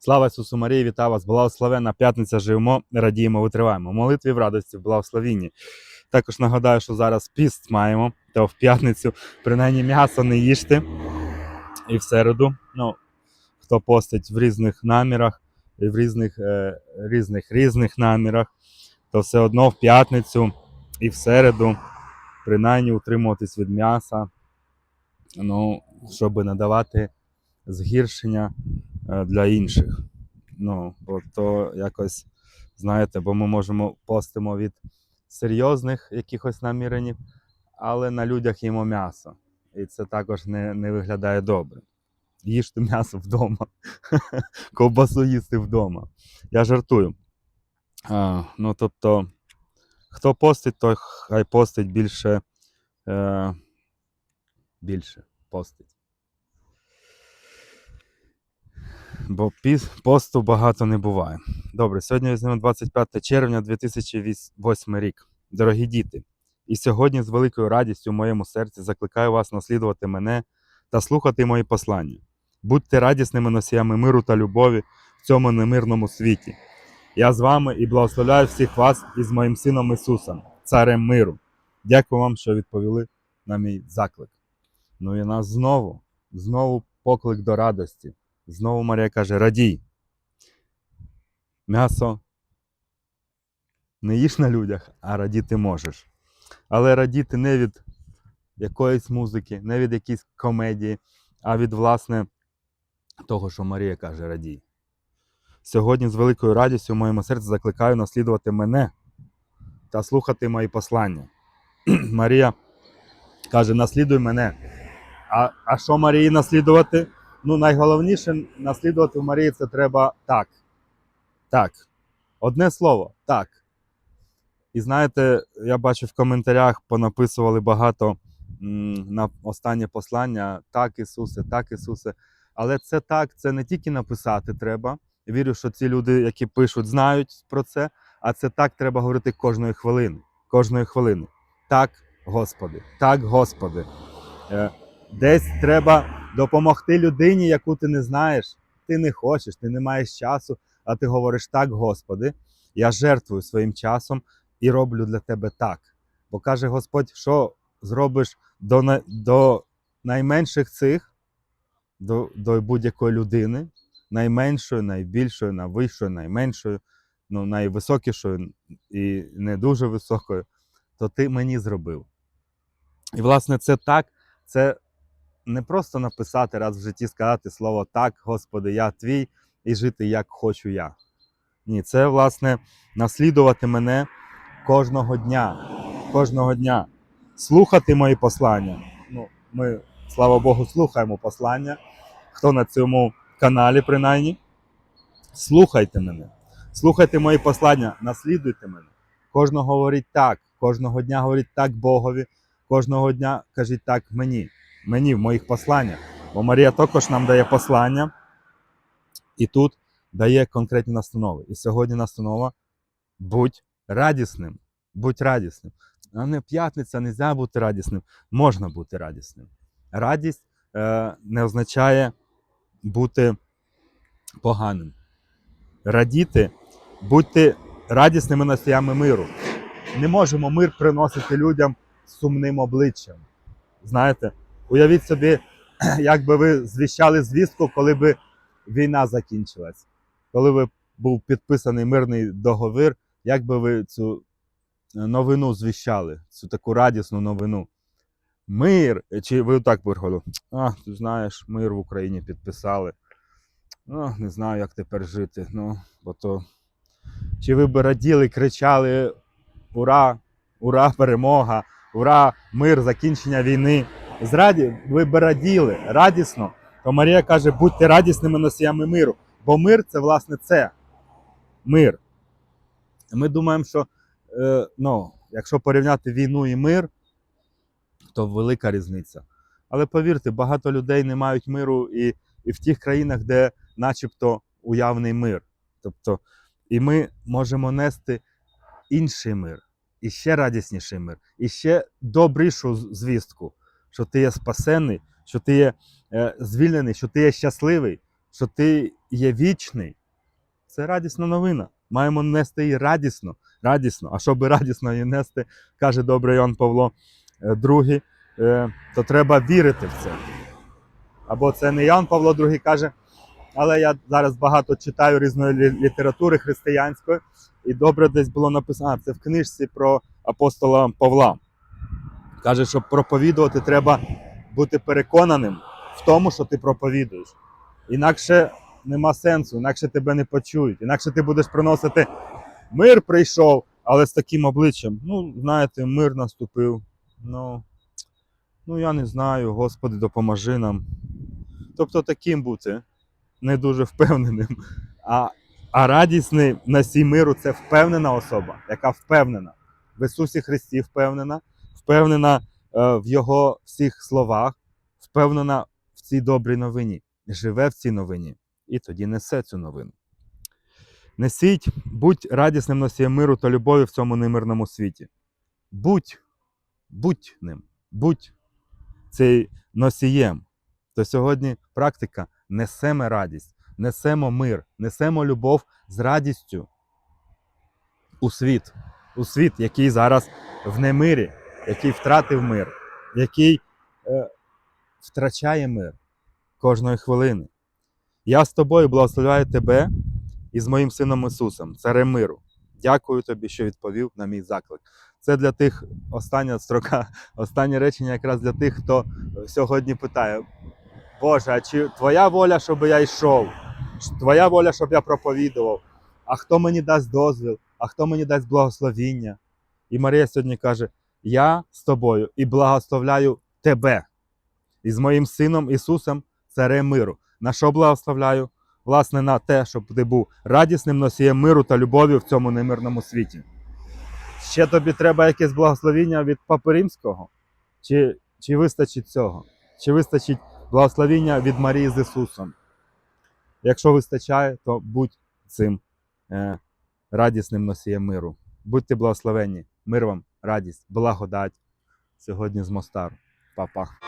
Слава Ісусу Марії, вітаю вас! Благословенна п'ятниця живемо, радіємо, витриваємо. Молитві в радості, в благословінні. Також нагадаю, що зараз піст маємо, то в п'ятницю принаймні м'ясо не їжте. І в середу, ну, хто постить в різних намірах і в різних, е, різних, різних намірах, то все одно в п'ятницю і в середу принаймні утримуватись від м'яса, ну, щоб не давати згіршення для інших. Ну, бо то якось, знаєте, бо ми можемо постимо від серйозних якихось наміренів, але на людях їмо м'ясо. І це також не, не виглядає добре. Їжте м'ясо вдома, ковбасу їсти вдома. Я жартую. А, ну, тобто, хто постить, той хай постить більше. Е, більше постить. Бо посту багато не буває. Добре, сьогодні візьмемо 25 червня 2008 рік. Дорогі діти, і сьогодні з великою радістю в моєму серці закликаю вас наслідувати мене та слухати мої послання. Будьте радісними носіями миру та любові в цьому немирному світі. Я з вами і благословляю всіх вас із моїм сином Ісусом, царем миру. Дякую вам, що відповіли на мій заклик. Ну і нас знову, знову поклик до радості. Знову Марія каже: радій. М'ясо не їж на людях, а радіти можеш. Але радіти не від якоїсь музики, не від якоїсь комедії, а від, власне, того, що Марія каже, радій. Сьогодні з великою радістю в моєму серці закликаю наслідувати мене та слухати мої послання. Марія каже: наслідуй мене. А, а що Марії наслідувати? Ну, найголовніше наслідувати в Марії це треба так. Так. Одне слово, так. І знаєте, я бачу в коментарях понаписували багато на останнє послання: так, Ісусе, так, Ісусе. Але це так, це не тільки написати треба. Вірю, що ці люди, які пишуть, знають про це, а це так треба говорити кожної хвилини. Кожної хвилини. Так, Господи, так, Господи. Е, Десь треба допомогти людині, яку ти не знаєш, ти не хочеш, ти не маєш часу, а ти говориш так, Господи, я жертвую своїм часом і роблю для тебе так. Бо каже Господь, що зробиш до, до найменших цих, до, до будь-якої людини, найменшою, найбільшою, найвищою, найменшою, ну, найвисокішою і не дуже високою, то ти мені зробив. І, власне, це так, це не просто написати раз в житті, сказати слово так, Господи, я твій, і жити як хочу я. Ні, це, власне, наслідувати мене кожного дня. Кожного дня. Слухати мої послання. Ну, ми, слава Богу, слухаємо послання. Хто на цьому каналі, принаймні, слухайте мене. Слухайте мої послання, наслідуйте мене. Кожного говоріть так, кожного дня говоріть так Богові, кожного дня кажіть так мені мені в моїх посланнях. Бо Марія також нам дає послання, і тут дає конкретні настанови. І сьогодні настанова будь радісним. Будь радісним. А не п'ятниця, не можна бути радісним. Можна бути радісним. Радість е, не означає бути поганим. Радіти, будьте радісними носіями миру. Не можемо мир приносити людям сумним обличчям. Знаєте, Уявіть собі, як би ви звіщали звістку, коли би війна закінчилась, коли би був підписаний мирний договір, як би ви цю е, новину звіщали, цю таку радісну новину. Мир, чи ви так говорили, а, ти знаєш, мир в Україні підписали. Ну, не знаю, як тепер жити. Ну, бо то... Чи ви б раділи, кричали Ура! Ура, перемога! Ура, мир, закінчення війни! Зраді, ви б раділи радісно, то Марія каже, будьте радісними носіями миру. Бо мир це власне це. Мир. Ми думаємо, що е, ну, якщо порівняти війну і мир, то велика різниця. Але повірте, багато людей не мають миру і, і в тих країнах, де начебто уявний мир. Тобто, і ми можемо нести інший мир, і ще радісніший мир, і ще добрішу звістку що ти є спасений, що ти є е, звільнений, що ти є щасливий, що ти є вічний. Це радісна новина. Маємо нести її радісно, радісно. А щоб радісно її нести, каже добрий Іоанн Павло II, то треба вірити в це. Або це не Іоанн Павло II каже, але я зараз багато читаю різної літератури християнської, і добре десь було написано, а, це в книжці про апостола Павла. Каже, що проповідувати треба бути переконаним в тому, що ти проповідуєш. Інакше нема сенсу, інакше тебе не почують, інакше ти будеш приносити мир прийшов, але з таким обличчям. Ну, знаєте, мир наступив. Ну, ну я не знаю, Господи, допоможи нам. Тобто таким бути не дуже впевненим. А, а радісний носій миру це впевнена особа, яка впевнена в Ісусі Христі, впевнена, впевнена е, в Його всіх словах, впевнена в цій добрій новині, живе в цій новині і тоді несе цю новину. Несіть, будь радісним носієм миру та любові в цьому немирному світі. Будь, будь ним, будь цей носієм. То сьогодні практика несемо радість, несемо мир, несемо любов з радістю у світ, у світ, який зараз в немирі, який втратив мир, який е, втрачає мир кожної хвилини. Я з тобою благословляю тебе і з моїм сином Ісусом, царем миру. Дякую тобі, що відповів на мій заклик. Це для тих остання строка, останнє речення якраз для тих, хто сьогодні питає: Боже, а чи твоя воля, щоб я йшов? Твоя воля, щоб я проповідував? А хто мені дасть дозвіл? А хто мені дасть благословіння? І Марія сьогодні каже: Я з тобою і благословляю тебе. І з моїм сином Ісусом, царем миру. На що благословляю? Власне, на те, щоб ти був радісним носієм миру та любові в цьому немирному світі. Ще тобі треба якесь благословіння від Папи Римського? Чи, чи вистачить цього? Чи вистачить благословіння від Марії з Ісусом? Якщо вистачає, то будь цим е, радісним носієм миру. Будьте благословенні. Мир вам, радість, благодать сьогодні з Мостару. Па-па.